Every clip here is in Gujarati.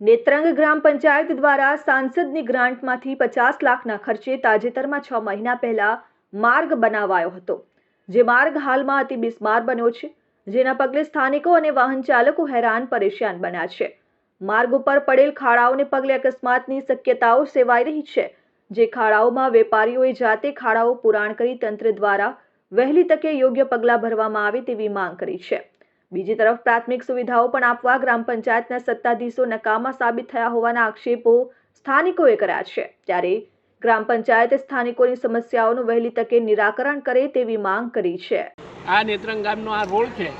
નેત્રંગ ગ્રામ પંચાયત દ્વારા સાંસદની ગ્રાન્ટમાંથી પચાસ લાખના ખર્ચે તાજેતરમાં છ મહિના પહેલા માર્ગ બનાવાયો હતો. જે માર્ગ હાલમાં અતિ બિસ્માર બન્યો છે, જેના પગલે સ્થાનિકો અને વાહન ચાલકો હેરાન પરેશાન બન્યા છે. માર્ગ ઉપર પડેલ ખાડાઓને પગલે અકસ્માતની શક્યતાઓ સેવાઈ રહી છે, જે ખાડાઓમાં વેપારીઓએ જાતે ખાડાઓ પુરાણ કરી તંત્ર દ્વારા વહેલી તકે યોગ્ય પગલાં ભરવામાં આવે તેવી માંગ કરી છે. બીજી તરફ પ્રાથમિક સુવિધાઓ પણ આપવા ગ્રામ પંચાયતના સત્તાધીશો નકામા સાબિત થયા હોવાના આક્ષેપો સ્થાનિકોએ કર્યા છે. ત્યારે ગ્રામ પંચાયતે સ્થાનિકોની સમસ્યાઓનું વહેલી તકે નિરાકરણ કરે તેવી માંગ કરી છે. આ નેત્રંગ ગામનો આ રોડ છે.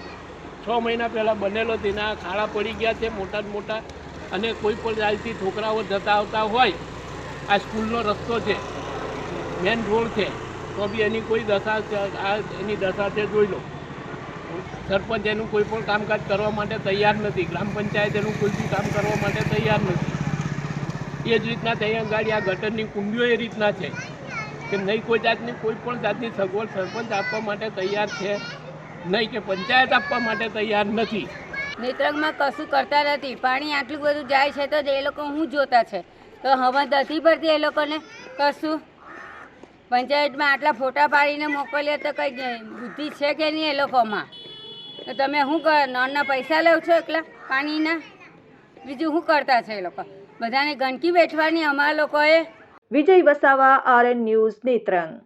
છ મહિના પહેલાં બનેલો તેના ખાડા પડી ગયા છે મોટા મોટા અને કોઈ પણ જાતથી છોકરાઓ જતા આવતા હોય, આ સ્કૂલનો રસ્તો છે. મેન રોડ છે. તો બી એની કોઈ દશા એની દશા છે જોઈ લો. સરપંચ એનું કોઈ પણ કામકાજ કરવા માટે તૈયાર નથી. ગ્રામ પંચાયત એનું કોઈ પણ કામ કરવા માટે તૈયાર નથી. એ જ રીતના ત્યાં ગાડી આ ગટરની કુંડીઓ એ રીતના છે કે નહીં કોઈ જાતની કોઈ પણ જાતની સગવડ સરપંચ આપવા માટે તૈયાર છે, નહીં કે પંચાયત આપવા માટે તૈયાર નથી. નેત્રંગમાં કશું કરતા નથી. પાણી આટલું બધું જાય છે તો એ લોકો હું જોતા છે? તો હવે દસી પરથી એ લોકોને? કશું? પંચાયતમાં આટલા ફોટા પાડીને મોકલીએ તો કંઈ બુદ્ધિ છે કે નહીં એ લોકોમાં? તમે શું કર નળના પૈસા લેવ છો એકલા પાણીના? બીજું શું કરતા છે એ લોકો? બધાને ગંદકી વેઠવાની અમારા લોકોએ? Vijay Vasava, RN news, Netrang.